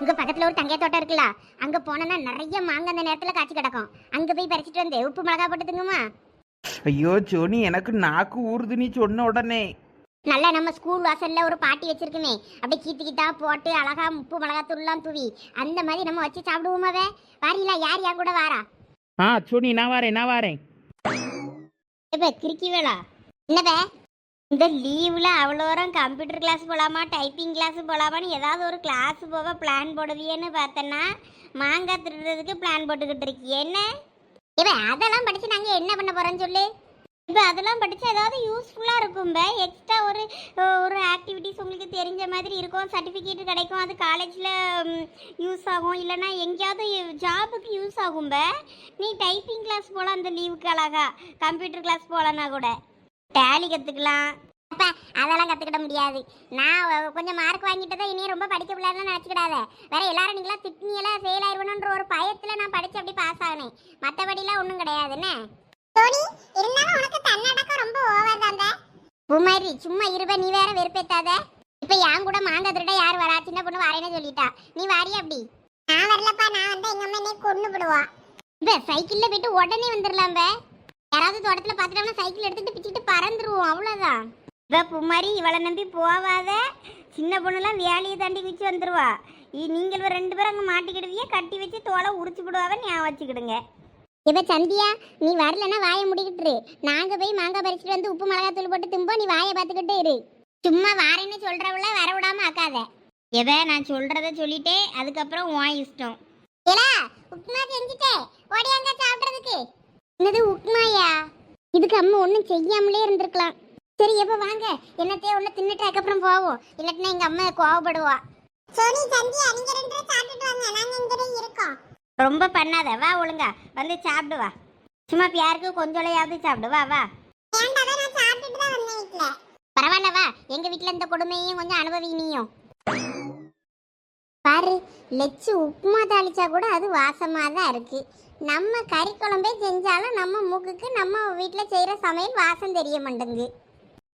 இங்க பக்கத்துல ஒரு தங்கைய தோட்டம் இருக்குல்ல. அங்க போனோம்னா நிறைய மாங்காய் அந்த நேரத்துல காய்ச்சி கிடக்கும். அங்க போய் பறிச்சிட்டு வந்து உப்பு மிளகா போட்டு திங்குமா ஐயோ சோனி எனக்கு நாக்கு ஊறுது நீ சொன்ன உடனே. நல்லா நம்ம ஸ்கூல் வாசல்ல ஒரு பாட்டி வச்சிருக்குமே. அப்படியே கீத்து கீத்தா போட்டு அழகா உப்பு மிளகா தூள்லாம் தூவி அந்த மாதிரி நம்ம வச்சு சாப்பிடுவோமாவே வாரிங்களா? யார் யார் கூட வாரா? ஆ சோனி நான் வரேன் நான் வரேன். கிறுக்கி வேளா. என்னப்பே இந்த லீவில் அவ்வளோரம் கம்ப்யூட்டர் கிளாஸ் போகலாமா டைப்பிங் கிளாஸ் போகலாமான்னு ஏதாவது ஒரு கிளாஸ் போக பிளான் போடுவியேன்னு பார்த்தேன்னா மாங்காய் திருடுறதுக்கு பிளான் போட்டுக்கிட்டு இருக்கீ என்ன? இப்போ அதெல்லாம் படித்து நாங்கள் என்ன பண்ண போறோம்னு சொல்லு. இப்போ அதெல்லாம் படித்து ஏதாவது யூஸ்ஃபுல்லாக இருக்கும்ப. எக்ஸ்ட்ரா ஒரு ஒரு ஆக்டிவிட்டிஸ் உங்களுக்கு தெரிஞ்ச மாதிரி இருக்கும். சர்டிஃபிகேட் கிடைக்கும். அது காலேஜில் யூஸ் ஆகும். இல்லைன்னா எங்கேயாவது ஜாபுக்கு யூஸ் ஆகும்ப. நீ டைப்பிங் கிளாஸ் போகலாம் அந்த லீவுக்கு அழகா. கம்ப்யூட்டர் கிளாஸ் போகலன்னா கூட. டேலி கற்றுக்கலாம் அப்பா அதெல்லாம் கற்றுக்கிட முடியாது. நான் கொஞ்சம் மார்க் வாங்கிட்டதை இனியும் ரொம்ப படிக்க முடியாதுன்னு நினச்சிக்கிடாத. வேற எல்லாரும் நீங்களாம் திட்னியெல்லாம் ஃபெயில் ஆயிடுவணுன்ற ஒரு பயத்தில் நான் படித்து அப்படி பாஸ் ஆகினேன். மற்றபடிலாம் ஒன்றும் கிடையாது என்ன? தோனி இருந்தாலும் உனக்கு தன்னடக்கம் ரொம்ப ஓவர் தாங்க பூமாரி சும்மா இருப நீ வேற வெறுப்பேத்தாத. இப்போ என் கூட மாங்காய் திருட யார் வரா? சின்ன பொண்ணு வரேன்னு சொல்லிட்டா. நீ வாரியா அப்படி? நான் வரலப்பா நான் வந்தா எங்க அம்மா என்னை கொண்டு விடுவா இப்போ சைக்கிளில் போயிட்டு உடனே வந்துடலாம் யாராவது தோட்டத்தில் பார்த்துட்டோம்னா சைக்கிள் எடுத்துட்டு பிச்சுட்டு பறந்துருவோம் அவ்வளோதான் இவ புமாரி இவளை நம்பி போவாத. சின்ன பொண்ணுலாம் வேலையை தாண்டி வச்சு வந்துருவா. இ- நீங்கள் ரெண்டு பேரும் அங்கே மாட்டிக்கிடுவிய கட்டி வச்சு தோலை உரிச்சு விடுவாவ ஞாபகம் வச்சுக்கிடுங்க. இப்போ சந்தியா நீ வரலன்னா வாயை முடிக்கிட்டு நாங்க போய் மாங்காய் பறிச்சுட்டு வந்து உப்பு மிளகாய் தூள் போட்டு தும்போம் நீ வாயை பார்த்துக்கிட்டே இரு. சும்மா வாரேன்னு சொல்றவள வர விடாம ஆக்காத. எவ நான் சொல்றத சொல்லிட்டே அதுக்கப்புறம் உன் இஷ்டம். ஏலா உப்புமா செஞ்சுட்டே. ஓடியாங்க சாப்பிட்றதுக்கு. என்னது உப்புமாயா? இதுக்கு அம்மா ஒன்றும் செய்யாமலே இருந்திருக்கலாம். சரி எப்போ வாங்க. என்னத்தையே ஒன்று தின்னுட்டு அதுக்கப்புறம் போவோம். இல்லாட்டினா எங்கள் அம்மா கோவப்படுவா. சோனி சந்தியா நீங்க ரெண்டு பேரும் சாப்பிட்டுட்டு வாங்க. நாங்க இருக்கோம். ரொம்ப பண்ணாத. வா ஒழுங்கா. வந்து சாப்பிடு வா. சும்மா பியாருக்கு கொஞ்சோலையாவது சாப்பிடு. வா வா. பரவாயில்ல வா. எங்க வீட்ல இந்த கொடுமையும் கொஞ்சம் அனுபவி நீயும் பாரு லெச்சு உப்புமா தாளிச்சா கூட அது வாசமா தான் இருக்கு. நம்ம கறி குழம்பே செஞ்சாலும் நம்ம மூக்குக்கு நம்ம வீட்டில் செய்கிற சமையல் வாசம் தெரிய மாட்டேங்குது.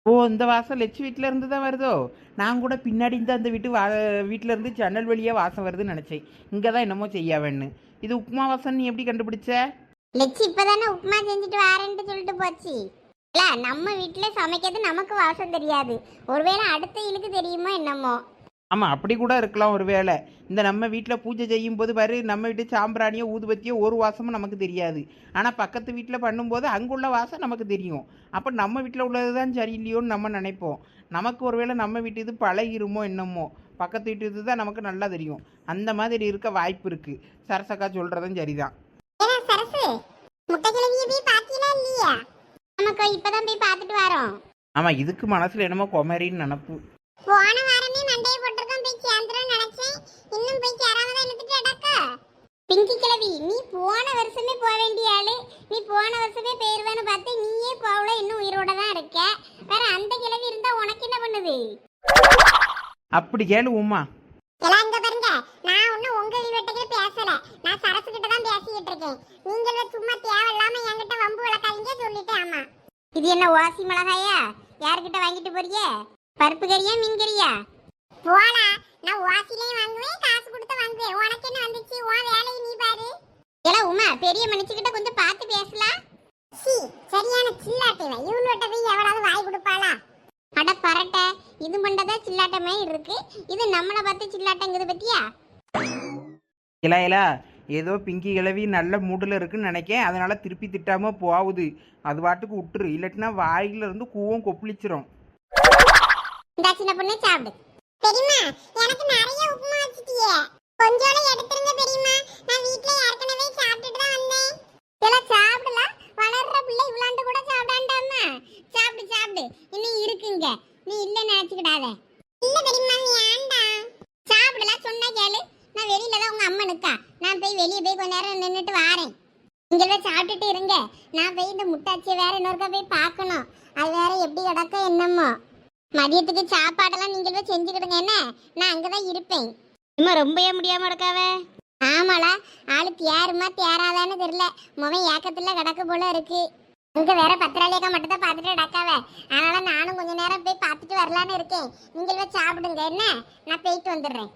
ஓ இந்த வாசம் லட்சு வீட்டில் இருந்து தான் வருதோ? நான் கூட பின்னாடி இந்த அந்த வீட்டு வா வீட்டில் இருந்து ஜன்னல் வழியாக வாசம் வருதுன்னு நினச்சேன். இங்கே தான் என்னமோ செய்யாவேன்னு இது உப்புமா வாசம் நீ எப்படி கண்டுபிடிச்ச? லெச்சு இப்பதானே உப்புமா செஞ்சுட்டு வரேன்ட்டு சொல்லிட்டு போச்சு. இல்ல நம்ம வீட்டில் சமைக்கிறது நமக்கு வாசம் தெரியாது. ஒருவேளை அடுத்த இழுக்கு தெரியுமோ என்னமோ? ஆமாம் அப்படி கூட இருக்கலாம் ஒரு வேளை. இந்த நம்ம வீட்டில் பூஜை செய்யும் போது பாரு நம்ம வீட்டு சாம்பிராணியோ ஊதுபத்தியோ ஒரு வாசமும் நமக்கு தெரியாது. ஆனால் பக்கத்து வீட்டில் பண்ணும்போது அங்குள்ள வாசம் நமக்கு தெரியும். அப்போ நம்ம வீட்டில் உள்ளது தான் சரியில்லையோன்னு நம்ம நினைப்போம். நமக்கு ஒருவேளை நம்ம வீட்டு இது பழகிருமோ என்னமோ. பக்கத்து வீட்டு இது தான் நமக்கு நல்லா தெரியும். அந்த மாதிரி இருக்க வாய்ப்பு இருக்குது சரசக்கா சொல்கிறதும் சரிதான். ஆமாம் இதுக்கு மனசில் என்னமோ குமரின்னு நினப்பு. போன வாரமே மண்டையை போட்டிருக்கோம் போய் சேர்ந்துரும் நினைச்சேன் இன்னும் போய் சேராம தான் இழுத்துட்டு அடக்கா பிங்கி கிழவி நீ போன வருஷமே போக வேண்டிய ஆளு. நீ போன வருஷமே போயிருவேன்னு பார்த்து நீயே போகல இன்னும் உயிரோட தான் இருக்க. வேற அந்த கிழவி இருந்தா உனக்கு என்ன பண்ணுது? அப்படி கேளு உமா எல்லாம் இங்க பாருங்க. நான் ஒன்னும் உங்க வீட்டுக்கு பேசல. நான் சரசு கிட்ட தான் பேசிக்கிட்டு இருக்கேன். நீங்க சும்மா தேவையில்லாம என்கிட்ட வம்பு வளர்க்காதீங்க சொல்லிட்டேன் ஆமா இது என்ன ஓசி மிளகாயா? யார்கிட்ட வாங்கிட்டு போறிய? பருப்பு கறியா மீன் கறியா? போடா. நான் ஓசிலையும் வாங்குவேன் காசு கொடுத்து வாங்குவேன். உனக்கு என்ன வந்துச்சு? உன் வேலையை நீ பாரு. ஏல உமா பெரிய மனுஷிக்கிட்ட கொஞ்சம் பார்த்து பேசலாம் சி சரியான சில்லாட்டை இவனோட்ட போய் எவளாவது வாய் கொடுப்பாளா? அட பரட்ட. இது பண்ணதா சில்லாட்டமே இருக்கு. இது நம்மளை பார்த்து சில்லாட்டங்குது பத்தியா? இல்ல இல்ல ஏதோ பிங்கி கிளவி நல்ல மூடில் இருக்குன்னு நினைக்கேன். அதனால திருப்பி திட்டாம போகுது அது பாட்டுக்கு விட்டுரு இல்லாட்டினா வாயில இருந்து கூவம் கொப்பளிச்சிரும். இந்த சின்ன பொண்ணு சாப்பிடு. பெரியம்மா எனக்கு நிறைய உப்புமா வச்சிட்டியே. கொஞ்சோட எடுத்துருங்க பெரியம்மா. நான் வீட்ல ஏற்கனவே சாப்பிட்டுட்டு தான் வந்தேன். இதெல்லாம் சாப்பிடல? வளர்ற பிள்ளை இவ்வளாண்டு கூட சாப்பிடாண்டாமா சாப்பிடு சாப்பிடு. இன்னும் இருக்குங்க. நீ இல்ல நினைச்சுக்கிடாத. இல்ல பெரியம்மா ஏன்டா சாப்பிடல சொன்னா கேளு. நான் வெளியில தான் உங்க அம்மா நிக்கா நான் போய் வெளியே போய் கொஞ்ச நேரம் நின்றுட்டு வாரேன். நீங்களே சாப்பிட்டுட்டு இருங்க. நான் போய் இந்த முட்டாச்சியை வேற இன்னொருக்கா போய் பார்க்கணும். அது வேற எப்படி கிடக்க என்னமோ. மதியத்துக்கு சாப்பாடெல்லாம் நீங்களே செஞ்சுக்கிடுங்க என்ன? நான் அங்கதான் இருப்பேன். இம்மா ரொம்பவே முடியாம இருக்காவ? ஆமாடா ஆளு தேருமா தேராதான்னு தெரியல. முகம் ஏக்கத்துல கிடக்கு போல இருக்கு. இங்க வேற பத்திராளியக்கா மட்டும் தான் பார்த்துட்டு டக்காவ அதனால நானும் கொஞ்ச நேரம் போய் பார்த்துட்டு வரலான்னு இருக்கேன். நீங்களே சாப்பிடுங்க என்ன? நான் போயிட்டு வந்துடுறேன்.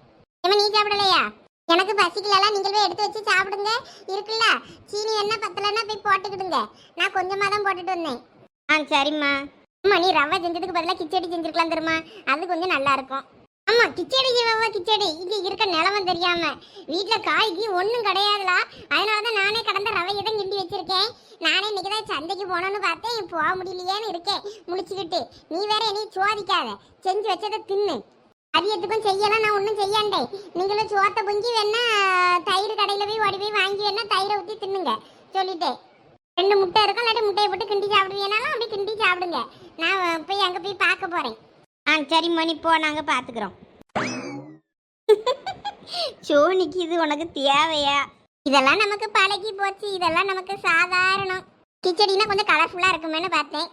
ஏம்மா நீ சாப்பிடலையா? எனக்கு பசிக்கலலாம் நீங்கள் போய் எடுத்து வச்சு சாப்பிடுங்க. இருக்குல்ல? சீனி என்ன பத்தலன்னா போய் போட்டுக்கிடுங்க. நான் கொஞ்சமாக தான் போட்டுட்டு வந்தேன். ஆ சரிம்மா. ஆமா நீ ரவை செஞ்சதுக்கு பதிலாக கிச்சடி செஞ்சிருக்கலாம் தெரியுமா? அது கொஞ்சம் நல்லா இருக்கும் ஆமா கிச்சடி ரவா கிச்சடி? இங்க இருக்க நிலவம் தெரியாம. வீட்ல காய்க்கு ஒன்றும் கிடையாதுலா. அதனால தான் நானே கடந்த ரவையை தான் கிண்டி வச்சிருக்கேன். நானே இன்னைக்கு தான் சந்தைக்கு போனோன்னு பார்த்தேன். போக முடியலையேன்னு இருக்கேன். முடிச்சுக்கிட்டு. நீ வேற என்னையும் சோதிக்காத. செஞ்சு வச்சதை தின்னு. அரியத்துக்கும் செய்யலாம் நான் ஒன்றும் செய்யாண்டேன். நீங்களும் சோத்தை பொங்கி வேணா தயிர் கடையில் போய் ஓடி போய் வாங்கி வேணா தயிரை ஊற்றி தின்னுங்க. சொல்லிட்டேன். ரெண்டு முட்டை இருக்கும் இல்லாட்டி முட்டையை போட்டு கிண்டி சாப்பிடுவீங்கனாலும் அப்படி கிண்டி சாப்பிடுங்க. நான் போய் அங்கே போய் பார்க்க போகிறேன் ஆ சரி மணி போ நாங்கள் பார்த்துக்குறோம் சோனிக்கு இது உனக்கு தேவையா? இதெல்லாம் நமக்கு பழகி போச்சு. இதெல்லாம் நமக்கு சாதாரணம். கிச்சடினா கொஞ்சம் கலர்ஃபுல்லாக இருக்குமேனு பார்த்தேன்.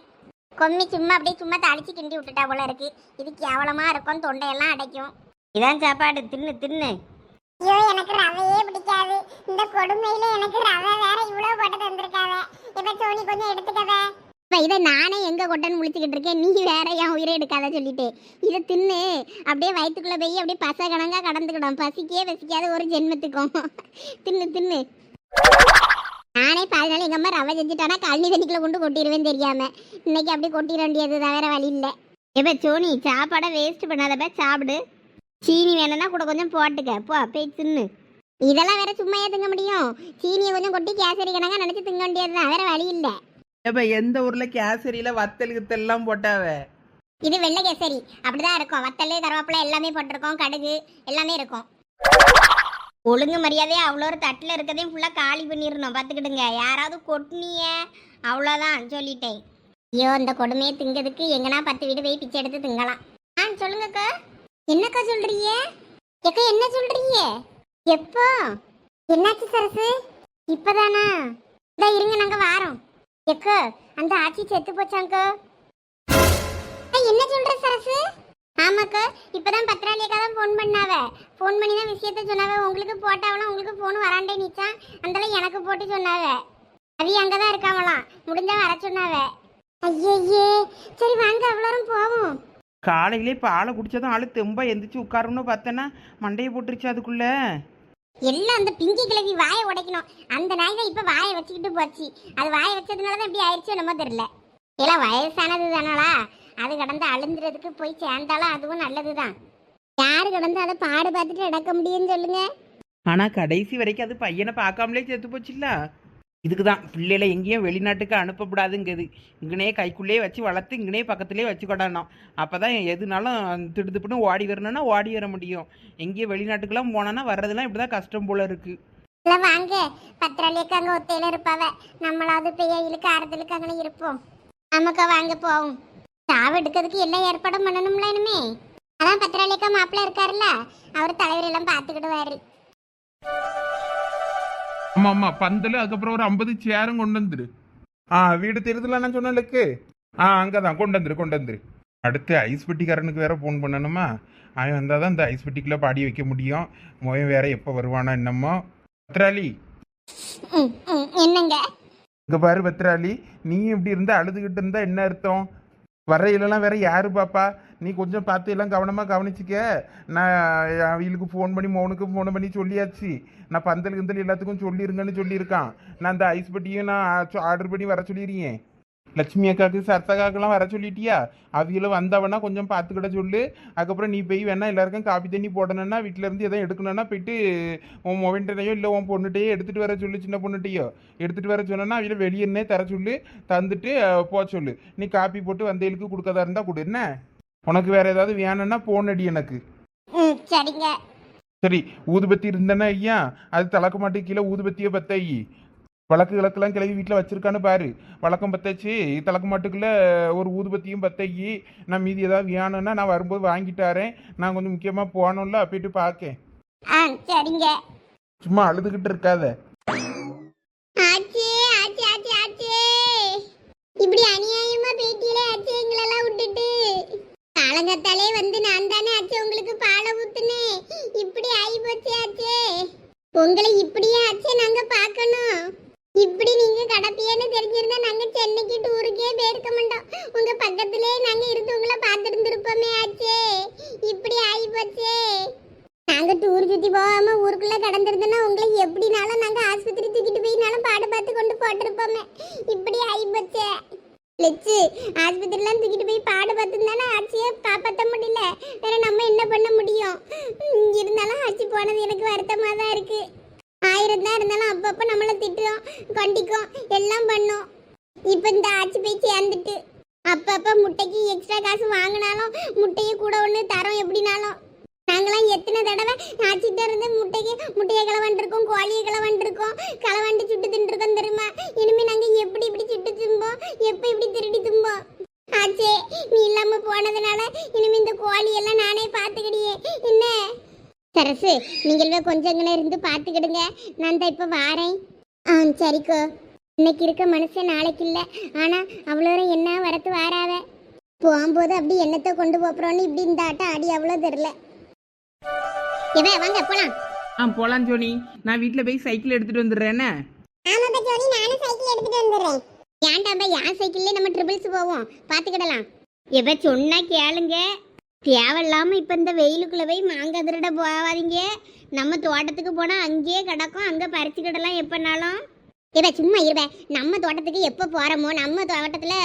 கொம்மி சும்மா அப்படியே சும்மா தாளிச்சு கிண்டி விட்டுட்டா போல இருக்கு. இது கேவலமாக இருக்கும் தொண்டையெல்லாம் அடைக்கும். இதான் சாப்பாடு. தின்னு தின்னு. ஐயோ எனக்கு ரவையே பிடிக்காது. இந்த கொடுமையில எனக்கு ரவை வேற இவ்வளவு போட்டு தந்திருக்காவ. இப்ப சோனி கொஞ்சம் எடுத்துக்கவே. இப்ப இதை நானே எங்க கொட்டன்னு முழிச்சுக்கிட்டு இருக்கேன்? நீ வேற என் உயிரை எடுக்காத சொல்லிட்டு. இதை தின்னு அப்படியே வயிற்றுக்குள்ளே போய் அப்படியே பச கணங்கா கடந்துக்கிடும். பசிக்கே பசிக்காத ஒரு ஜென்மத்துக்கும். தின்னு தின்னு. நானே பாதி நாள் எங்கள் அம்மா ரவை செஞ்சுட்டானா கழனி தண்ணிக்குள்ள கொண்டு கொட்டிடுவேன் தெரியாம. இன்னைக்கு அப்படியே கொட்டிட வேண்டியது வேற வழி இல்லை. எப்ப சோனி சாப்பாடை வேஸ்ட் பண்ணாதப்ப சாப்பிடு. சீனி வேணும்னா கூட கொஞ்சம் போட்டுக்க. போ போய் தின்னு. இதெல்லாம் வேற சும்மையா திங்க முடியும். சீனியை கொஞ்சம் கொட்டி கேசரி கணக்கா நினைச்சு திங்க வேண்டியது தான் வேற வழி இல்லை. ஏப்பா எந்த ஊர்ல கேசரியில வத்தல் கித்தல்லாம் போட்டாவ? இது வெள்ளை கேசரி. அப்படிதான் இருக்கும். வத்தல் கருவேப்பிலை எல்லாமே போட்டிருக்கோம். கடுகு எல்லாமே இருக்கும். ஒழுங்கு மரியாதையா அவ்வளோ ஒரு தட்டில் இருக்கதையும் ஃபுல்லாக காலி பண்ணிடணும். பார்த்துக்கிடுங்க. யாராவது கொட்டினிய அவ்வளோதான் சொல்லிட்டேன். ஐயோ இந்த கொடுமையை திங்கிறதுக்கு எங்கன்னா பத்து வீடு போய் பிச்சை எடுத்து திங்கலாம். ஆ சொல்லுங்கக்கா. என்னக்கா சொல்றீங்க? எக்கா என்ன சொல்றீங்க? எப்போ? என்னாச்சு சரசு? இப்பதானா? இதா இருங்க நாங்க வாரோம். எக்கா அந்த ஆச்சி செத்து போச்சாங்க. என்ன சொல்ற சரசு? ஆமாக்கா இப்பதான் பத்திராளியக்கா தான் ஃபோன் பண்ணாவ. ஃபோன் பண்ணி தான் விஷயத்த சொன்னாவ. உங்களுக்கு போட்டாவலாம் உங்களுக்கு ஃபோன் வராண்டே நிச்சான் அந்தல எனக்கு போட்டு சொன்னாவ. அவி அங்கதான் இருக்காவலாம் முடிஞ்சா வர சொன்னாவ. ஐயே சரி வாங்க அவ்வளோரும் போவோம். காலையிலே பாலை குடிச்சதும் ஆளு தெம்பா எந்திரிச்சு உட்காரணும்னு பார்த்தேன்னா மண்டையை போட்டுருச்சு அதுக்குள்ள. எல்லாம் அந்த பிங்கி கிழவி வாயை உடைக்கணும். அந்த நாய் தான் இப்ப வாயை வச்சுக்கிட்டு போச்சு. அது வாயை வச்சதுனால தான் இப்படி ஆயிடுச்சு என்னமோ தெரியல. எல்லாம் வயசானது தானடா. அது கடந்து அழுந்துறதுக்கு போய் சேர்ந்தாலும் அதுவும் நல்லதுதான். யாரு கடந்து அதை பாடு பார்த்துட்டு நடக்க முடியும்னு சொல்லுங்க. ஆனா கடைசி வரைக்கும் அது பையனை பார்க்காமலே செத்து போச்சுல்ல? இதுக்கு தான் பிள்ளைகளை எங்கேயும் வெளிநாட்டுக்கு அனுப்பக்கூடாதுங்கிறது இங்கனே கைக்குள்ளேயே வச்சு வளர்த்து இங்கனே பக்கத்துலேயே வச்சு கொண்டாடணும் அப்போ தான் எதுனாலும் திடுத்துப்புன்னு ஓடி வரணும்னா ஓடி வர முடியும். எங்கேயும் வெளிநாட்டுக்கெல்லாம் போனோன்னா வர்றதுலாம் இப்படி தான் கஷ்டம் போல இருக்குது இல்ல வாங்க. பத்திராளியக்கு அங்க ஒத்தையில இருப்பாவ. நம்மளாவது பெய்யிலுக்கு ஆறுதலுக்கு அங்கே இருப்போம். நமக்கு வாங்க போவோம். சாவு எடுக்கிறதுக்கு எல்லாம் ஏற்பாடும் பண்ணணும்ல இனிமே? அதான் பத்திராளியக்கா மாப்பிள்ள இருக்காருல்ல. அவர் தலைவர் எல்லாம் பார்த்துக்கிடுவாரு. ஆமா ஆமா பந்தல் அதுக்கப்புறம் ஒரு ஐம்பது சேரும் கொண்டு வந்துரு. ஆ வீடு தெரியுதுல நான் சொன்னலுக்கு? ஆ அங்கதான் கொண்டு வந்துரு கொண்டு வந்துரு. அடுத்து ஐஸ் பெட்டிக்காரனுக்கு வேற ஃபோன் பண்ணணுமா? அவன் வந்தால் தான் இந்த ஐஸ் பெட்டிக்குள்ள பாடி வைக்க முடியும். மோயன் வேற எப்போ வருவானா என்னமோ. ம், என்னங்க? இங்க பாரு பத்ராளி நீ இப்படி இருந்தா அழுதுகிட்டு இருந்தா என்ன அர்த்தம்? வரையிலலாம் வேற யாரு பாப்பா? நீ கொஞ்சம் பார்த்து எல்லாம் கவனமாக கவனிச்சிக்க. நான் அவங்களுக்கு ஃபோன் பண்ணி மோனுக்கு ஃபோன் பண்ணி சொல்லியாச்சு. நான் பந்தல் கிந்தல் எல்லாத்துக்கும் சொல்லிருங்கன்னு சொல்லியிருக்கான். நான் அந்த ஐஸ் பெட்டியும் நான் ஆர்டர் பண்ணி வர சொல்லிடுறேன் லட்சுமி அக்காவுக்கு சர்த்தகாக்கெல்லாம் வர சொல்லிட்டியா? அவங்கள வந்தவனா கொஞ்சம் பார்த்துக்கிட சொல்லு. அதுக்கப்புறம் நீ போய் வேணா எல்லாருக்கும் காப்பி தண்ணி போடணும்னா வீட்டிலேருந்து எதாவது எடுக்கணும்னா போயிட்டு உன் மொபைல்ட்டையோ இல்லை உன் பொண்ணுகிட்டயோ எடுத்துகிட்டு வர சொல்லு சின்ன பொண்ணுகிட்டயோ. எடுத்துகிட்டு வர சொன்னேன்னா அவங்கள வெளியேன்னே தர சொல்லு. தந்துட்டு போக சொல்லு. நீ காப்பி போட்டு வந்தேலுக்கு கொடுக்கதா இருந்தால் கொடு. என்ன? உனக்கு வேற ஏதாவது வேணும்னா போன் அடி எனக்கு. ம் சரிங்க. சரி ஊதுபத்தி இருந்தேன்னா ஐயா அது தலக்க மாட்டு கீழே ஊதுபத்தியை பத்தாயி. வழக்கு கிழக்கெல்லாம் கிளவி வீட்டில் வச்சிருக்கான்னு பாரு. வழக்கம் பத்தாச்சு தலக்க மாட்டுக்குள்ள ஒரு ஊதுபத்தியும் பத்தாயி. நான் மீதி ஏதாவது வேணும்னா நான் வரும்போது வாங்கிட்டாரேன் நான் கொஞ்சம் முக்கியமாக போகணும்ல போயிட்டு பார்க்கேன். ஆ சரிங்க. சும்மா அழுதுகிட்டு இருக்காத ஆச்சே ஆச்சே ஆச்சே ஆச்சே இப்படி அநியாயமா பேட்டியில ஆச்சு எங்களெல்லாம் விட்டுட்டு காலங்கத்தாலே வந்து நான் தானே ஆச்சு உங்களுக்கு பாலை ஊத்துனேன் இப்படி ஆகி போச்சு ஆச்சே. உங்களை இப்படியே ஆச்சே நாங்க பார்க்கணும். இப்படி நீங்க கடப்பியன்னு தெரிஞ்சிருந்தா நாங்க சென்னைக்கு டூருக்கே போயிருக்க மாட்டோம். உங்க பக்கத்திலே நாங்க இருந்து உங்களை பார்த்துருந்துருப்போமே ஆச்சே. இப்படி ஆகி போச்சே. நாங்க டூர் சுத்தி போகாம ஊருக்குள்ள கடந்திருந்தோம்னா உங்களை எப்படினாலும் நாங்க ஆஸ்பத்திரி தூக்கிட்டு போயினாலும் பாடு பார்த்து கொண்டு போட்டிருப்போமே. இப்படி ஆயிப்போச்சே லெச்சு ஆஸ்பத்திரிலாம் தூக்கிட்டு போய் பாடு பார்த்துருந்தானே? ஆட்சியை காப்பாற்ற முடியல. வேற நம்ம என்ன பண்ண முடியும்? இருந்தாலும் ஆச்சி போனது எனக்கு வருத்தமாக தான் இருக்கு. ஆயிரம் தான் இருந்தாலும் அப்பப்போ நம்மளை திட்டுறோம் கண்டிக்கும் எல்லாம் பண்ணோம். இப்போ இந்த ஆச்சி போய் சேர்ந்துட்டு அப்பப்போ முட்டைக்கு எக்ஸ்ட்ரா காசு வாங்கினாலும் முட்டையை கூட ஒன்று தரோம் எப்படினாலும். நாங்களாம் எத்தனை தடவை ஆச்சிட்ட இருந்து முட்டைக்கு முட்டையை கிளவண்டிருக்கோம் கோழியை கிளவண்டிருக்கோம் கிளவண்டு சுட்டு தின்றுருக்கோம் தெரியுமா? இனிமே நாங்க எப்படி இப்படி சுட்டு தும்போம்? எப்போ இப்படி திருடி தும்போம்? ஆச்சே நீ இல்லாம போனதுனால இனிமே இந்த கோழி எல்லாம் நானே பாத்துக்கிடியே என்ன? சரசு நீங்களே கொஞ்சங்களே இருந்து பார்த்துக்கிடுங்க. நான் தான் இப்போ வாரேன். ஆ சரிக்கோ. இன்னைக்கு இருக்க மனுஷன் நாளைக்கு இல்லை. ஆனால் அவ்வளோ என்ன வரத்து வாராவ? போகும்போது அப்படி என்னத்தை கொண்டு போறோன்னு இப்படி இந்த ஆட்டம் ஆடி அவ்வளோ தெரில எவே வாங்க போலாம். ஆ போலாம் ஜோனி. நான் வீட்டில் போய் சைக்கிள் எடுத்துட்டு வந்துடுறேன்னு ஆமாப்பா ஜோனி நானும் சைக்கிள் எடுத்துட்டு வந்துடுறேன். ஏன்டாப்பா என் சைக்கிள்ல நம்ம ட்ரிபிள்ஸ் போவோம்? பாத்துக்கிடலாம். எப்ப சொன்னா கேளுங்க. தேவையில்லாம இப்ப இந்த வெயிலுக்குள்ள போய் மாங்காய் திருட போகாதீங்க. நம்ம தோட்டத்துக்கு போனா அங்கேயே கிடக்கும். அங்க பறிச்சுக்கிடலாம் எப்பனாலும். இவ சும்மா இருவ நம்ம தோட்டத்துக்கு எப்போ போறோமோ நம்ம தோட்டத்துல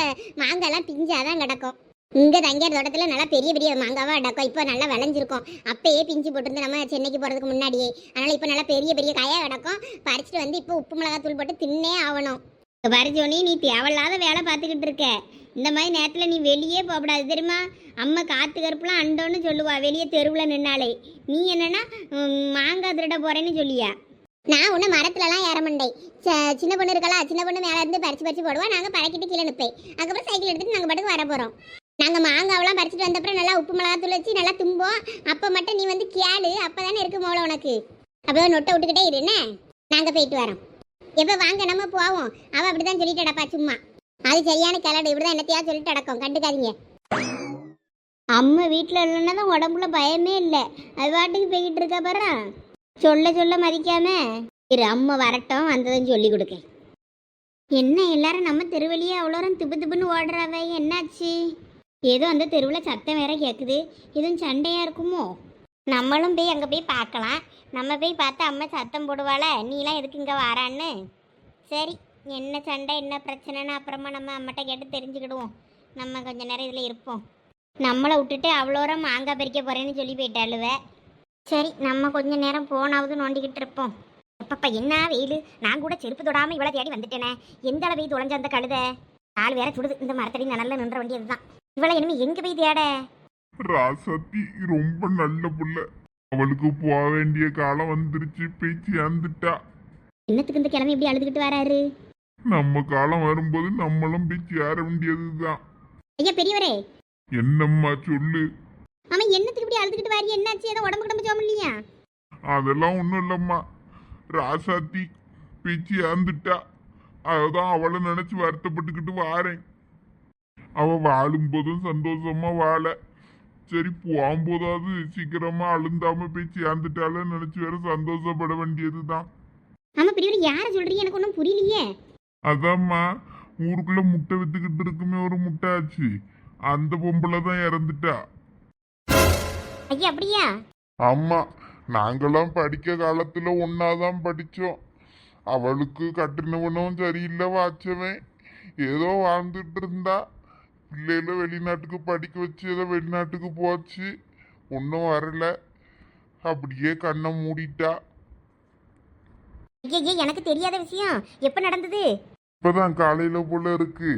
மாங்காய்லாம் பிஞ்சாதான் கிடக்கும். இங்க தங்கியார் தோட்டத்துல நல்லா பெரிய பெரிய மாங்காவா அடக்கம் இப்போ நல்லா விளைஞ்சிருக்கும். அப்பயே பிஞ்சு போட்டிருந்து நம்ம சென்னைக்கு போறதுக்கு முன்னாடியே. அதனால இப்போ நல்லா பெரிய பெரிய காயா அடக்கம் பறிச்சுட்டு வந்து இப்போ உப்பு மிளகா தூள் போட்டு தின்னே ஆகணும் பரிஜோனி நீ தேவையில்லாத வேலை பார்த்துக்கிட்டு இருக்க. இந்த மாதிரி நேரத்துல நீ வெளியே போகக்கூடாது தெரியுமா? அம்மா காத்து கருப்புலாம் அண்டோன்னு சொல்லுவா வெளியே தெருவில் நின்னாலே. நீ என்னன்னா மாங்காய் திருட போறேன்னு சொல்லியா? நான் உன்ன மரத்துலலாம் ஏற மாட்டேன். ச- சின்ன பொண்ணு இருக்கலாம் சின்ன பொண்ணு மேல இருந்து பறிச்சு பறிச்சு போடுவா நாங்க பறக்கிட்டு கீழே நிப்பேன். அதுக்கப்புறம் சைக்கிள் எடுத்துகிட்டு நாங்க பாட்டுக்கு வர போறோம். நாங்கள் மாங்காவெல்லாம் பறிச்சுட்டு வந்தப்பறம் நல்லா உப்பு மிளகாத்தூள் வச்சு நல்லா தும்போம். அப்போ மட்டும் நீ வந்து கேளு அப்பதானே இருக்கு மோள உனக்கு. அப்போ நொட்டை விட்டுக்கிட்டே இரு என்ன? நாங்கள் போயிட்டு வரோம். எப்போ வாங்க நம்ம போவோம். அவ அப்படிதான் சொல்லிட்டு அடப்பா சும்மா. அது சரியான கிளடு இப்படிதான் என்னத்தையா சொல்லிட்டு அடக்கும் கண்டுக்காதீங்க. அம்மா வீட்டில் இல்லைன்னா தான் உடம்புல பயமே இல்லை. அது பாட்டுக்கு போய்கிட்டு இருக்கா பாரு. சொல்ல சொல்ல மதிக்காம. இரு அம்மா வரட்டும் வந்ததும் சொல்லி கொடுக்க. என்ன எல்லாரும் நம்ம தெருவழியே அவ்வளோ திப்பு திப்புன்னு ஓடுறாவ என்னாச்சு? ஏதோ அந்த தெருவில் சத்தம் வேற கேட்குது எதுவும் சண்டையாக இருக்குமோ? நம்மளும் போய் அங்கே போய் பார்க்கலாம். நம்ம போய் பார்த்தா அம்மா சத்தம் போடுவாள நீலாம் எதுக்கு இங்கே வாரான்னு? சரி என்ன சண்டை என்ன பிரச்சனைன்னு அப்புறமா நம்ம அம்மாட்ட கேட்டு தெரிஞ்சுக்கிடுவோம். நம்ம கொஞ்ச நேரம் இதில் இருப்போம். நம்மளை விட்டுட்டு அவ்வளோ மாங்காய் பறிக்க போகிறேன்னு சொல்லி போயிட்டாளுவ. சரி நம்ம கொஞ்ச நேரம் போனாவது நோண்டிக்கிட்டு இருப்போம். அப்பப்பா என்ன வெயில்? நான் கூட செருப்பு தொடாமல் இவ்வளோ தேடி வந்துட்டேனே. எந்த அளவு தொலைஞ்ச அந்த கழுத? கால் வேற சுடுது. இந்த மரத்தடி நல்லா நின்ற வேண்டியதுதான் இவளை இனிமே எங்க போய் தேட? ராசத்தி ரொம்ப நல்ல புள்ள. அவளுக்கு போக வேண்டிய காலம் வந்துருச்சு போய் சேர்ந்துட்டா. என்னத்துக்கு இந்த கிழமை இப்படி அழுதுகிட்டு வராரு? நம்ம காலம் வரும்போது நம்மளும் போய் சேர வேண்டியதுதான். ஐயா பெரியவரே. என்னம்மா சொல்லு? அவன் என்னத்துக்கு இப்படி அழுதுகிட்டு வாரி? என்னாச்சு? ஏதோ உடம்பு கிடம்பு சோம் இல்லையா? அதெல்லாம் ஒன்றும் இல்லம்மா. ராசாத்தி போய் சேர்ந்துட்டா. அதுதான் அவளை நினைச்சு வருத்தப்பட்டுக்கிட்டு வாரேன். அவ வாழும்போதும் சந்தோஷமா வாழ. சரி போகும்போதாவது சீக்கிரமா அழுந்தாம போய் சேர்ந்துட்டால நினைச்சு வேற சந்தோஷப்பட வேண்டியதுதான். ஆமா பெரியவர் யாரை சொல்றீங்க? எனக்கு ஒன்றும் புரியலையே. அதாம்மா ஊருக்குள்ள முட்டை வித்துக்கிட்டு இருக்குமே ஒரு முட்டை ஆச்சு. அந்த பொம்பளை தான் இறந்துட்டா. ஐயா அப்படியா? ஆமா நாங்களாம் படிக்க காலத்துல ஒன்னாதான் படிச்சோம். அவளுக்கு கட்டினவனும் சரியில்லை வாச்சவன். ஏதோ வாழ்ந்துட்டு இருந்தா. பிள்ளைகள வெளிநாட்டுக்கு படிக்க வச்சு ஏதோ வெளிநாட்டுக்கு போச்சு. ஒன்றும் வரல. அப்படியே கண்ணை மூடிட்டா. ஐயா எனக்கு தெரியாத விஷயம். எப்போ நடந்தது? இப்பதான் காலையில போல இருக்கு.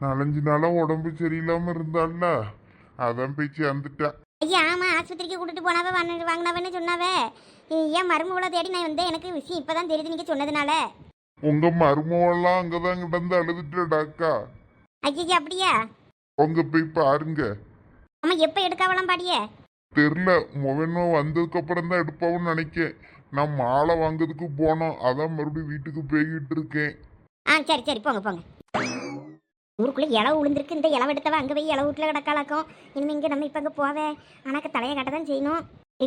நாலஞ்சு நாளா உடம்பு சரியில்லாம இருந்தால அதான் போய் சேர்ந்துட்டா ஐயா ஆமா ஆஸ்பத்திரிக்கு கூட்டிட்டு போனாவ வாங்க வாங்கினவன்னு சொன்னாவ. ஏன் மருமகளை தேடி நான் வந்தேன்? எனக்கு விஷயம் இப்பதான் தெரியுது நீங்க சொன்னதுனால. உங்க மருமவெல்லாம் அங்கதான் கிடந்து அழுதுட்டடாக்கா ஐயா அப்படியா? உங்க போய் பாருங்க. ஆமா எப்ப எடுக்காவலாம் பாடிய? தெரில. மொபைல் வந்ததுக்கு அப்புறம் தான் எடுப்பாவும் நினைக்கேன். நான் மாலை வாங்குறதுக்கு போனோம். அதான் மறுபடியும் வீட்டுக்கு போய்கிட்டு இருக்கேன். ஆ சரி சரி போங்க போங்க. ஊருக்குள்ள இளவு விழுந்திருக்கு இந்த இளவு எடுத்தவ அங்கே போய் இளவு வீட்டில் கிடக்காளாக்கும். இனிமே இங்கே நம்ம இப்போ அங்கே போவே. ஆனாக்க தலையை கட்ட தான் செய்யணும்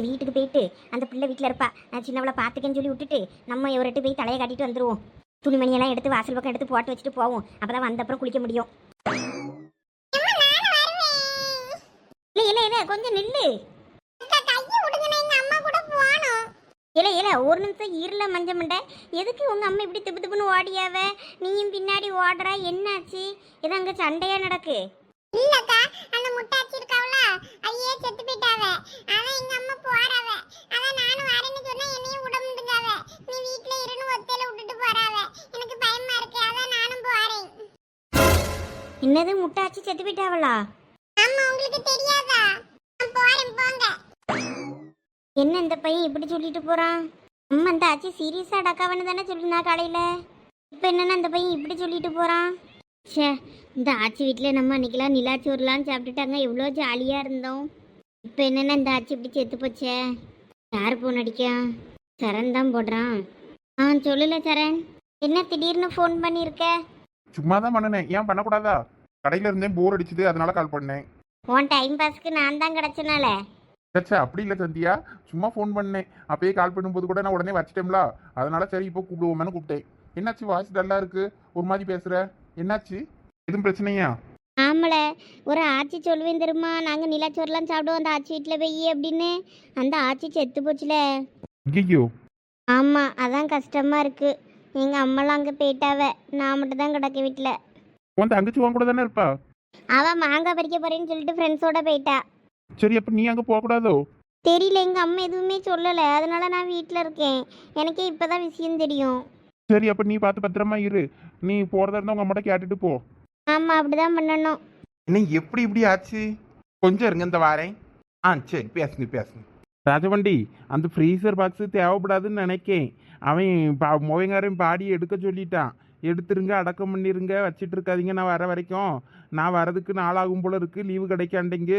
வீட்டுக்கு போயிட்டு அந்த பிள்ளை வீட்டில் இருப்பா. நான் சின்னவளை பார்த்துக்கேன்னு சொல்லி விட்டுட்டு நம்ம ஒரு எட்டு போய் தலையை கட்டிட்டு வந்துருவோம். துணிமணியெல்லாம் எடுத்து வாசல் பக்கம் எடுத்து போட்டு வச்சுட்டு போவோம். அப்பதான் வந்த அப்புறம் குளிக்க முடியும். இல்லை இல்லை இல்லை கொஞ்சம் நில்லு. இல்ல இல்ல ஒரு நிமிஷம் இருல மஞ்ச மண்டை. எதுக்கு உங்க அம்மா இப்படி திப்பு திப்புன்னு ஓடியாவ? நீயும் பின்னாடி ஓடுற என்னாச்சு? இது அங்க சண்டையா நடக்கு. இல்லக்கா அந்த முட்டாச்சி இருக்காவல ஐயே செத்து போயிட்டாவ. அதான் எங்க அம்மா போறாவ. அதான் நானும் வரேன்னு சொன்னா என்னையும் விட முடியாவ நீ வீட்ல இருன்னு ஒத்தையில விட்டுட்டு போறாவ. எனக்கு பயமா இருக்கு அதான் நானும் போறேன். என்னது முட்டாச்சி செத்து போயிட்டாவளா? ஆமா உங்களுக்கு தெரியாதா? போறேன் போங்க. என்ன இந்த பையன் இப்படி சொல்லிட்டு போறான்? அம்மா அந்த ஆச்சி சீரியஸா டக்காவன்னு தானே சொல்லிருந்தா காலையில? இப்போ என்னன்னா அந்த பையன் இப்படி சொல்லிட்டு போறான்? ச்சே இந்த ஆச்சி வீட்டில் நம்ம அன்னைக்கெல்லாம் நிலாச்சோறுலாம் சாப்பிட்டுட்டாங்க. எவ்வளோ ஜாலியாக இருந்தோம். இப்போ என்னன்னா இந்த ஆச்சி இப்படி செத்து போச்சே? யார் ஃபோன் அடிக்கா? சரண் தான் போடுறான். ஆ சொல்லல சரண். என்ன திடீர்னு ஃபோன் பண்ணியிருக்க? சும்மா தான் பண்ணினேன். ஏன் பண்ணக்கூடாதா? கடையில இருந்தேன் போர் அடிச்சுது அதனால கால் பண்ணேன். உன் டைம் பாஸ்க்கு நான் தான் கிடச்சனால. சச்சா அப்படி இல்லை சந்தியா. சும்மா ஃபோன் பண்ணேன். அப்பயே கால் பண்ணும்போது கூட நான் உடனே வச்சிட்டேன்ல. அதனால சரி இப்போ கூப்பிடுவோமேனு கூப்பிட்டேன். என்னாச்சு வாய்ஸ் டல்லா இருக்கு? ஒரு மாதிரி பேசுற? என்னாச்சு? எதுவும் பிரச்சனையா? ஆமல. ஒரு ஆச்சி சொல்லுவேன் தெரியுமா? நாங்கள் நிலாச்சோறுலாம் சாப்பிடுவோம் அந்த ஆச்சி வீட்டில் போய் அப்படின்னு. அந்த ஆச்சி செத்து போச்சுல. ஐயோ ஆமாம் அதான் கஷ்டமாக இருக்குது எங்கள் அம்மாலாம் அங்கே போயிட்டாவ. நான் மட்டும் தான் கிடக்க வீட்டில் உன் தங்கச்சி உன் கூட தானே இருப்பா? அவள் மாங்காய் பறிக்க போகிறேன்னு சொல்லிட்டு ஃப்ரெண்ட்ஸோட போயிட்டா. சரி அப்ப நீ அங்க போகக்கூடாதோ? தெரியல எங்கள் அம்மா எதுவுமே சொல்லலை. அதனால நான் வீட்டில் இருக்கேன். எனக்கே இப்போ தான் விஷயம் தெரியும். சரி அப்ப நீ பார்த்து பத்திரமா இரு. நீ போறதா இருந்தா உங்க அம்மாட்ட கேட்டுட்டு போ. ஆமாம் அப்படி தான் பண்ணணும். என்ன எப்படி இப்படி ஆச்சு? கொஞ்சம் இருங்க இந்த வாரேன். ஆ சரி பேசுங்க பேசுங்க. ராஜவண்டி அந்த ஃப்ரீசர் பாக்ஸ் தேவைப்படாதுன்னு நினைக்கேன். அவன் பா மொவைங்காரன் பாடி எடுக்க சொல்லிட்டான். எடுத்துருங்க அடக்கம் பண்ணிருங்க வச்சிட்டு இருக்காதீங்க நான் வர வரைக்கும். நான் வரதுக்கு நாளாகும் போல இருக்கு லீவு கிடைக்காண்டிங்க.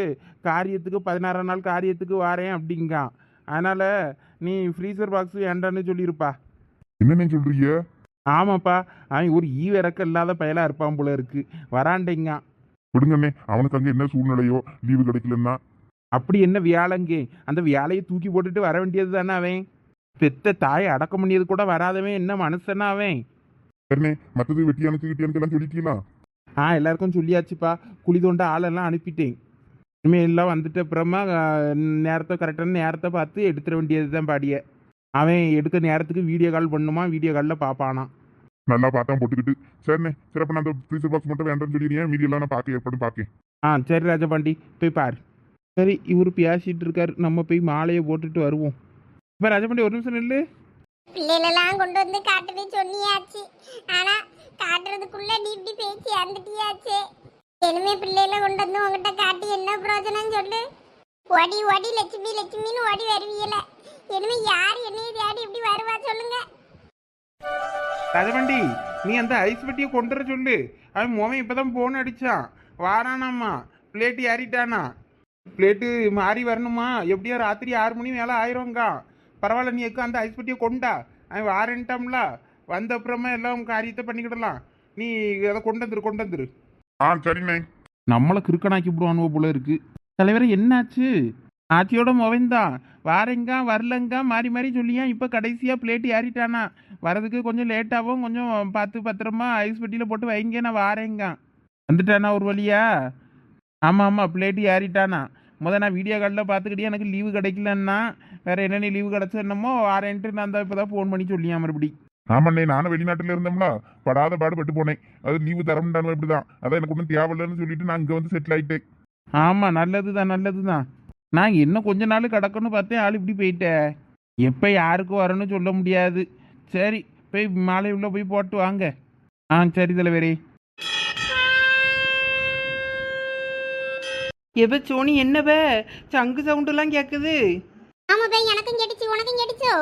காரியத்துக்கு பதினாறாம் நாள் காரியத்துக்கு வாரேன் அப்படிங்கான் அதனால நீ ஃப்ரீசர் பாக்ஸ் வேண்டான்னு சொல்லியிருப்பா என்னன்னு சொல்றீங்க? ஆமாப்பா அவன் ஒரு ஈ இறக்க இல்லாத பயலா இருப்பான் போல இருக்கு. வராண்டிங்கான் விடுங்கண்ணே அவனுக்கு அங்க என்ன சூழ்நிலையோ லீவு கிடைக்கலன்னா? அப்படி என்ன வியாழங்கே? அந்த வியாழையை தூக்கி போட்டுட்டு வர வேண்டியது தானே அவன்? பெத்த தாயை அடக்கம் பண்ணியது கூட வராதவன் என்ன மனுஷனா அவன்? சரிண்ணே மற்றது வெட்டியானுக்கு கிட்டியானுக்கு எல்லாம் சொல்லிட்டீங்களா? ஆ எல்லாருக்கும் சொல்லியாச்சுப்பா. குழி தோண்ட ஆளெல்லாம் அனுப்பிட்டேன். இனிமேல் எல்லாம் வந்துட்ட அப்புறமா நேரத்தை கரெக்டான நேரத்தை பார்த்து எடுத்துட வேண்டியது தான் பாடிய அவன் எடுக்க நேரத்துக்கு வீடியோ கால் பண்ணுமா வீடியோ காலில் பார்ப்பானாம் நல்லா பார்த்தா போட்டுக்கிட்டு. சரிண்ணே சரி அப்ப நான் அந்த ஃப்ரீசர் பாக்ஸ் மட்டும் வேண்டாம்னு சொல்லிடுறேன் மீதி எல்லாம் நான் பார்க்க ஏற்பாடு பார்க்கேன். ஆ சரி ராஜபாண்டி போய் பாரு. சரி இவர் பேசிட்டு இருக்காரு. நம்ம போய் மாலையை போட்டுட்டு வருவோம். இப்போ ராஜபாண்டி ஒரு நிமிஷம் நில்லு. பிள்ளைகளெல்லாம் கொண்டு வந்து காட்டுன்னு சொன்னியாச்சு. ஆனா காட்டுறதுக்குள்ள நீ இப்படி பேசி இறந்துட்டியாச்சு. இனிமே பிள்ளைகள கொண்டு வந்து உங்ககிட்ட காட்டி என்ன பிரயோஜனம் சொல்லு? ஓடி ஓடி லட்சுமி லட்சுமின்னு ஓடி வருவீல இனிமே யார் என்னைய தேடி இப்படி வருவா சொல்லுங்க. கதவண்டி நீ அந்த ஐஸ் பெட்டியை கொண்டு வர சொல்லு. அவன் முகம் இப்பதான் போன் அடிச்சான். வாரானாம்மா. பிளேட்டு ஏறிட்டானா. பிளேட்டு மாறி வரணுமா? எப்படியோ ராத்திரி ஆறு மணி மேலே ஆயிரும்க்கா பரவாயில்ல நீ எக்கு அந்த ஐஸ் பெட்டியை கொண்டா? அவன் வாரன்ட்டாம்ல வந்த அப்புறமா எல்லாம் காரியத்தை பண்ணிக்கிடலாம். நீ அதை கொண்டு வந்துரு கொண்டு வந்துரு. ஆ சரிண்ணே. நம்மளை கிறுக்கனாக்கி விடுவானுவோ போல இருக்கு. தலைவரே என்னாச்சு? ஆச்சியோட மொவன்தான் வாரேங்க வரலங்க மாறி மாறி சொல்லியா? இப்போ கடைசியாக பிளேட் ஏறிட்டானா? வரதுக்கு கொஞ்சம் லேட்டாகவும் கொஞ்சம் பார்த்து பத்திரமா ஐஸ் பெட்டியில் போட்டு வைங்க நான் வாரேங்க வந்துட்டானா ஒரு வழியா? ஆமாம் ஆமாம் பிளேட்டு ஏறிட்டானா. முத நான் வீடியோ காலில் பார்த்துக்கிட்டே எனக்கு லீவு கிடைக்கலன்னா வேற என்னென்ன லீவு கிடச்சஎன்னமோ வாரேன்ட்டு நான் தான் இப்போ தான் ஃபோன் பண்ணி சொல்லியா மறுபடி? ஆமாண்ணே நானும் வெளிநாட்டுல இருந்தோம்ல. படாத பாடுபட்டு போனேன். அது லீவு தரமுண்டானு இப்படிதான். அதான் எனக்கு ஒன்றும் தேவையில்லைன்னு சொல்லிட்டு நான் இங்க வந்து செட்டில் ஆயிட்டேன். ஆமாம் நல்லது தான் நல்லது தான் நான் இன்னும் கொஞ்ச நாள் கிடக்குன்னு பார்த்தேன் ஆள் இப்படி போயிட்டேன் எப்போ யாருக்கு வரணும்னு சொல்ல முடியாது. சரி போய் மாலை உள்ள போய் போட்டு வாங்க. ஆ சரி தலைவரே. எப்ப சோனி என்னவ? சங்கு சவுண்டெல்லாம் கேட்குது ஆமா பை எனக்கும் கேட்டுச்சு உனக்கும் கேட்டுச்சோ?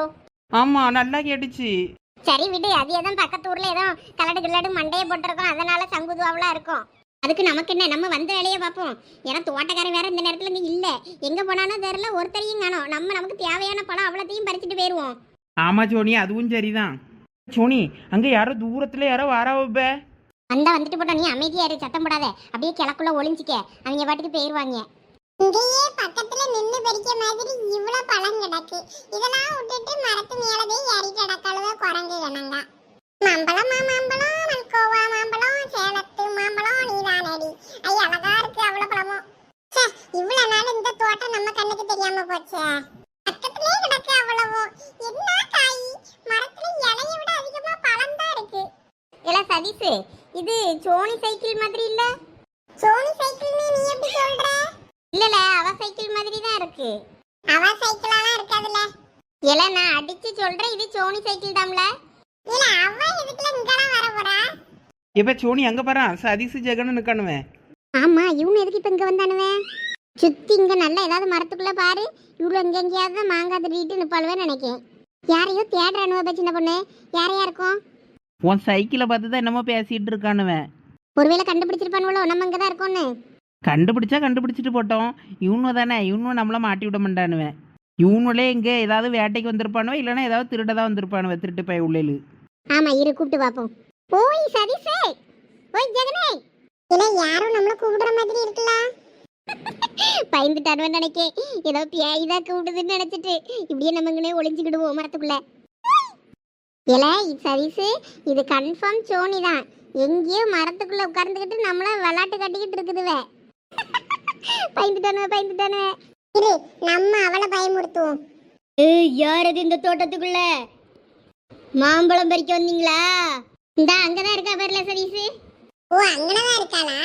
ஆமா நல்லா கேட்டுச்சு. சரி விடு அது ஏதோ பக்கத்து ஊர்ல ஏதோ கலடு கில்லடு மண்டையை போட்டிருக்கோம். அதனால சங்குதுவாவெல்லாம் இருக்கும். அதுக்கு நமக்கு என்ன? நம்ம வந்த வேலையை பார்ப்போம். ஏன்னா தோட்டக்காரன் வேற இந்த நேரத்துல இங்க இல்ல. எங்க போனானோ தெரியல ஒருத்தரையும் காணோம். நம்ம நமக்கு தேவையான பழம் அவ்வளோத்தையும் பறிச்சுட்டு போயிருவோம். ஆமா சோனி அதுவும் சரிதான். சோனி அங்க யாரோ தூரத்துல யாரோ வாராவப்ப வந்தா வந்துட்டு போட்டோம் நீ அமைதியா இரு சத்தம் போடாத. அப்படியே கிழக்குள்ள ஒளிஞ்சிக்க. அவங்க பாட்டுக்கு போயிருவாங்க. இங்கேயே பக்கத்துல நின்னு பறிக்க மாதிரி இவ்வளவு பழம் கிடக்கு. இதெல்லாம் விட்டுட்டு மரத்து மேலவே ஏறி கிடக்கழுவ குரங்கு கணங்க மாம்பழமா மாம்பழம் மல்கோவா மாம்பழம் சேலத்து மாம்பழம் நீதானடி ஐ அழகா இருக்கு அவ்வளவு பழமும். ச்சே, இவ்வளவு நாள் இந்த தோட்டம் நம்ம கண்ணுக்கு தெரியாம போச்சே. பக்கத்துலயே கிடக்கு அவ்வளவும். என்ன காய் மரத்துல இலைய விட அதிகமா பழம் தான் இருக்கு. இல்ல சதீஷ் இது சோனி சைக்கிள் மாதிரி இல்ல? சோனி சைக்கிள்னு இல்லல அவ சைக்கிள் மாதிரி தான் இருக்கு. அவ சைக்கிளாலாம் இருக்காதுல்ல? இல்ல நான் அடிச்சு சொல்றேன் இது சோனி சைக்கிள் தான்ல இல்ல அவ இதுக்குள்ள இங்கலாம் வர போறா? இப்போ சோனி அங்கே பாறான் சதீஷ் ஜெகன்னு நிற்கணுவேன் ஆமா இவனு எதுக்கு இப்ப இங்க வந்தானுவே? சுத்தி இங்க நல்லா ஏதாவது மரத்துக்குள்ள பாரு இவ்வளவு எங்க எங்கேயாவது மாங்காய் திருடிட்டு நிப்பாளுவே நினைக்கேன். யாரையோ தேடுறானுவ சின்ன பொண்ணு. யாரையா இருக்கும்? உன் சைக்கிளை பார்த்து தான் என்னமோ பேசிகிட்டு இருக்கானுவேன் ஒருவேளை கண்டுபிடிச்சிருப்பானுவளோ நம்ம இங்க தான் இருக்கோம்னு. கண்டுபிடிச்சா கண்டுபிடிச்சிட்டு போட்டோம். இவனு தானே இவனும் நம்மள மாட்டி விட மாட்டானுவேன் இவனுலே இங்கே ஏதாவது வேட்டைக்கு வந்திருப்பானுவ இல்லைன்னா ஏதாவது திருட தான் வந்திருப்பானுவ திருட்டு பய உள்ளேலு. ஆமா இரு கூப்பிட்டு பாப்போம். ஓய் சதீஷே! ஓய் ஜெகனே! இல்ல யாரும் நம்மள கூப்பிடுற மாதிரி இருக்குல்ல பயந்துட்டானுவன் நினைக்கேன் ஏதோ பியாய் தான் கூப்பிடுதுன்னு நினைச்சிட்டு. இப்படியே நம்ம இங்கனே ஒளிஞ்சுக்கிடுவோம் மரத்துக்குள்ள இல்ல சதீஷு இது கன்ஃபார்ம் சோனி தான். எங்கேயோ மரத்துக்குள்ள உட்கார்ந்துக்கிட்டு நம்மள விளாட்டு கட்டிக்கிட்டு இருக்குதுவே. பயந்துட்டானுவ பயந்துட்டானுவ இரு நம்ம அவளை பயமுறுத்துவோம். ஏய் யார் அது இந்த தோட்டத்துக்குள்ள? மாம்பழம் பறிக்க வந்தீங்களா? இந்த அங்கதான் இருக்கா பாருல சதீஷு. ஓ அங்கனதான் இருக்காளா?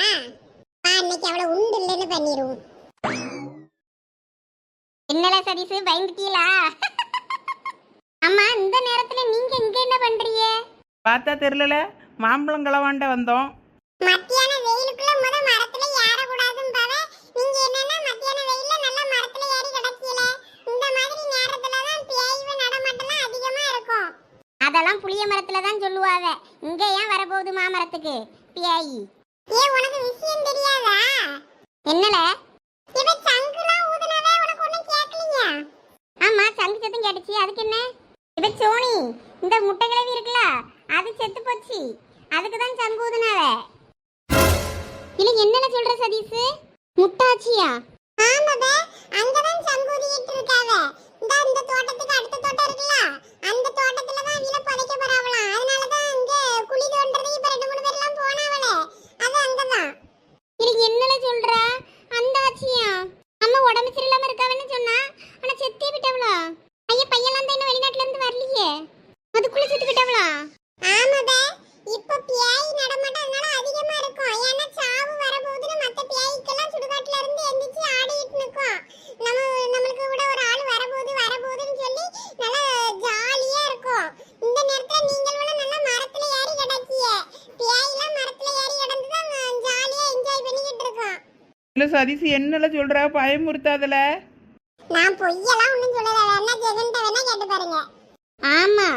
வா இன்னைக்கு அவளை உண்டு இல்லைன்னு பண்ணிடுவோம் என்னல சதீஷு பயந்துட்டீங்களா அம்மா இந்த நேரத்துல நீங்க இங்க என்ன பண்றீங்க? பார்த்தா தெரிலல மாம்பழம் களவாண்ட வந்தோம். மத்தியான வெயிலுக்குள்ள முத மரத்துல ஏறக்கூடாதும்பாவ நீங்க என்னன்னா மத்தியான வெயில்ல நல்லா மரத்துல ஏறி கிடக்கீல இந்த மாதிரி நேரத்துல தான் பேய்வு நடமாட்டம்லாம் அதிகமா இருக்கும் அதெல்லாம் புளிய மரத்துல தான் சொல்லுவாங்க இங்க ஏன் வரப்போகுது மாமரத்துக்கு? பியாயி. ஏ உனக்கு விஷயம் தெரியாதா? என்னல? இவ சங்குலாம் ஊதுனவே உனக்கு ஒண்ணும் கேட்கலையா? ஆமா சங்கு சத்தம் கேட்டுச்சு. அதுக்கு என்ன? இப்ப சோனி இந்த முட்டை கிழவி இருக்குல்ல அது செத்து போச்சு. அதுக்கு தான் சங்கு ஊதுனாவ. இல்ல என்னல சொல்ற சதீஷ் முட்டாச்சியா? ஆமாபே அங்கதான் சங்கூதிட்டு இருக்காவ. இந்த இந்த தோட்டத்துக்கு அடுத்த தோட்டம் இருக்குல்ல அந்த தோட்டத்துல தான் வீல புதைக்க போறாவலாம் அதனால தான் இங்க குழி தோண்டறது இப்ப ரெண்டு மூணு பேர் எல்லாம் போனாவளே அது அங்கதான் இல்ல என்னல சொல்ற அந்த ஆச்சியா அம்மா உடம்பு சரியில்லாம இருக்காவன்னு சொன்னா ஆனா செத்தே விட்டவளா ஐயா பையெல்லாம் தான் இன்னும் வெளிநாட்டுல இருந்து வரலையே அதுக்குள்ள செத்து விட்டவளா ஆமாபே இப்ப பியாய் நடமாட்டம் அதனால அதிகமா இருக்கும் ஏன்னா சாவு வரப்போகுதுன்னு மத்த பியாய்க்கெல்லாம் சுடுகாட்டுல இருந்து எந்திரிச்சு ஆடிட்டு நிக்கும் நம்ம நம்மளுக்கு கூட ஒரு ஆள் வரப்போகுது வரப்போகுதுன்னு சொல்லி நல்லா ஜாலியா இருக்கும் இந்த நேரத்துல நீங்கள் வேணா நல்லா மரத்துல ஏறி கிடக்கிய பியாய்லாம் மரத்துல ஏறி கிடந்து தான் ஜாலியா என்ஜாய் பண்ணிக்கிட்டு இருக்கோம் இல்லை சதீஷ் என்னல சொல்ற? பயமுறுத்தாதல. நான் பொய்யெல்லாம் ஒண்ணும் சொல்லல. வேணா ஜெகன்ட்ட வேணா கேட்டு பாருங்க. ஆமா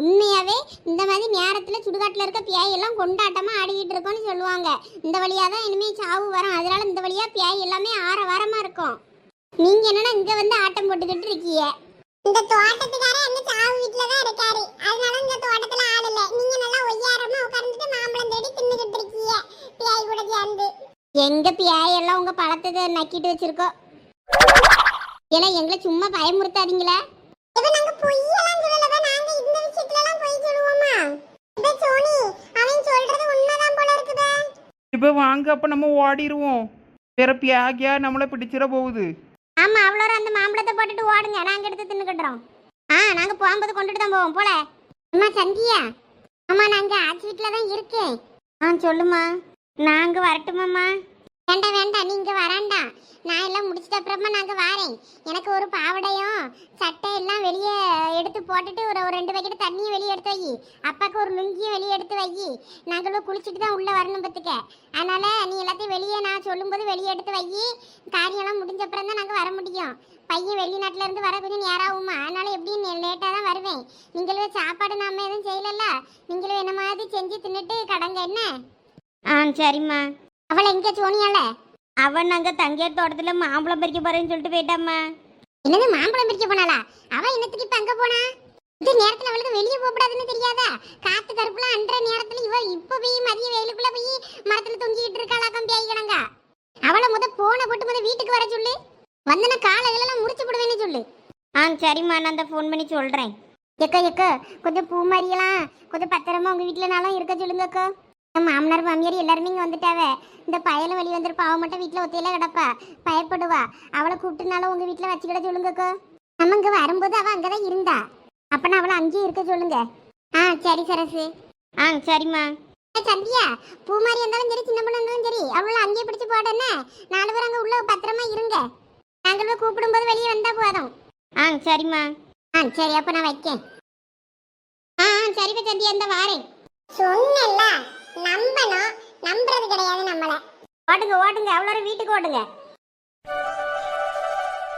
உண்மையாவே இந்த மாதிரி நேரத்துல சுடுகாட்டுல இருக்க பியாய் எல்லாம் கொண்டாட்டமா ஆடிக்கிட்டு இருக்கோம்னு சொல்லுவாங்க. இந்த வழியா தான் இனிமே சாவு வரும். அதனால இந்த வழியா பியாய் எல்லாமே ஆற வாரமா இருக்கும். நீங்க என்னன்னா இங்க வந்து ஆட்டம் போட்டுக்கிட்டு இருக்கீங்க. இந்த தோட்டத்துக்காரர் அந்த சாவு வீட்டுல தான் இருக்காரு. அதனால இந்த தோட்டத்துல ஆள் இல்ல. நீங்க நல்லா ஒய்யாரமா உட்கார்ந்துட்டு மாம்பழம் தேடி தின்னுகிட்டு இருக்கீங்க. பியாய் கூட சேர்ந்து. எங்க பியாய் எல்லாம் உங்க பழத்தை நக்கிட்டு வச்சிருக்கோம் ஏன்னா எங்களை சும்மா பயமுறுத்தாதீங்களே. இப்ப நாங்க பொய்யெல்லாம் சொல்லலப்ப. நாங்க இந்த விஷயத்துல எல்லாம் பொய் சொல்லுவோமா? இப்ப சோனி அவன் சொல்றது உண்மைதான் போல இருக்குதே. இப்போ வாங்க அப்போ நம்ம ஓடிடுவோம் வேற பியாகியா நம்மளை பிடிச்சிட போகுது. ஆமா அவ்வளோ அந்த மாம்பழத்தை போட்டுட்டு ஓடுங்க. நாங்க எடுத்து தின்னுக்கிட்டுறோம் ஆ நாங்க போகும்போது கொண்டுட்டு தான் போவோம். போல. அம்மா சந்தியா. அம்மா நாங்க ஆச்சி வீட்டில் தான் இருக்கேன். ஆ சொல்லுமா நாங்க வரட்டுமாம்மா? வேண்டாம் வேண்டாம் நீங்க வராண்டா. நான் எல்லாம் முடிச்சிட்ட அப்புறமா நாங்க வாரேன். எனக்கு ஒரு பாவடையும் சட்டை எல்லாம் வெளியே எடுத்து போட்டுட்டு ஒரு ஒரு ரெண்டு பக்கெட் தண்ணியும் வெளியே எடுத்து வை. அப்பாவுக்கு ஒரு லுங்கியும் வெளியே எடுத்து வை. நாங்களும் குளிச்சுட்டு தான் உள்ள வரணும் பத்துக்க. அதனால நீ எல்லாத்தையும் வெளியே நான் சொல்லும்போது வெளியே எடுத்து வை. காரியம்லாம் முடிஞ்ச அப்புறம் தான் நாங்கள் வர முடியும். பையன் வெளிநாட்டுல இருந்து வர கொஞ்சம் நேரம் ஆகுமா அதனால எப்படியும் லேட்டாக தான் வருவேன். நீங்களும் சாப்பாடு நாம எதுவும் செய்யலல்ல? நீங்களும் என்ன மாதிரி செஞ்சு தின்னுட்டு கடங்க என்ன? ஆ சரிம்மா. அவளை எங்க சோனியால அவன் அங்க தங்கியார் தோட்டத்துல மாம்பழம் பறிக்க போறேன்னு சொல்லிட்டு போயிட்டாம்மா. என்னது மாம்பழம் பறிக்க போனாளா? அவ என்னத்துக்கு இப்ப அங்க போனா? இந்த நேரத்துல அவளுக்கு வெளியே போகக்கூடாதுன்னு தெரியாதா? காத்து கருப்புலாம் அன்ற நேரத்துல இவ இப்ப போய் மதிய வெயிலுக்குள்ள போய் மரத்துல தொங்கிக்கிட்டு இருக்காளாக்கம் பேய் அவளை முத போன போட்டு முத வீட்டுக்கு வர சொல்லு. வந்தன காலையிலலாம் முடிச்சு போடுவேன்னு சொல்லு. ஆ சரிம்மா நான் அந்த ஃபோன் பண்ணி சொல்கிறேன் எக்கா எக்கா கொஞ்சம் பூ மாதிரியெல்லாம் கொஞ்சம் பத்திரமா உங்கள் வீட்டிலனாலும் இருக்க சொல்லுங்க அக்கா. மாமனார் மாமியார் எல்லாருமே இங்கே வந்துட்டாவ. இந்த பயல வழி வந்துருப்பா. அவன் மட்டும் வீட்டில் ஒத்தையில கிடப்பா. பயப்படுவா. அவளை கூப்பிட்டுனாலும் உங்கள் வீட்டில் வச்சுக்கிட சொல்லுங்கக்கோ. நம்ம இங்கே வரும்போது அவள் அங்கே தான் இருந்தா அப்பனா அவளை அங்கேயே இருக்க சொல்லுங்க. ஆ சரி சரசு. ஆ சரிம்மா. சந்தியா. பூ மாதிரி இருந்தாலும் சரி சின்ன பொண்ணு இருந்தாலும் சரி அவளை அங்கேயே பிடிச்சி போடனே நாலு பேர் அங்கே உள்ள பத்திரமா இருங்க. நாங்கள் போய் கூப்பிடும்போது வெளியே வந்தா போதும். ஆ சரிம்மா. ஆ சரி அப்போ நான் வைக்கேன். ஆ ஆ, சரிப்பா சந்தியா இந்த வாரேன். சொன்னல நம்பணும். நம்புறது கிடையாது நம்மளை. ஓட்டுங்க ஓட்டுங்க. அவ்வளோ வீட்டுக்கு ஓட்டுங்க?